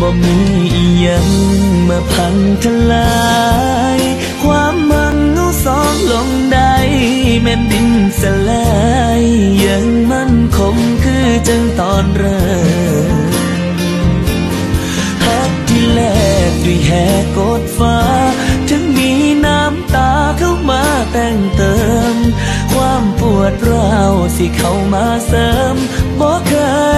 บ่มีอีหยังมาพังทลาย ความมันเอาสองลงได้แม่นดินสลายยังมั่นคงคือจังตอนเริ่มฮักที่แลกด้วยแหกกดฟ้า ถึงมีน้ำตาเข้ามาแต่งเติม ความปวดร้าวสิเข้ามาเสริมบ่เคย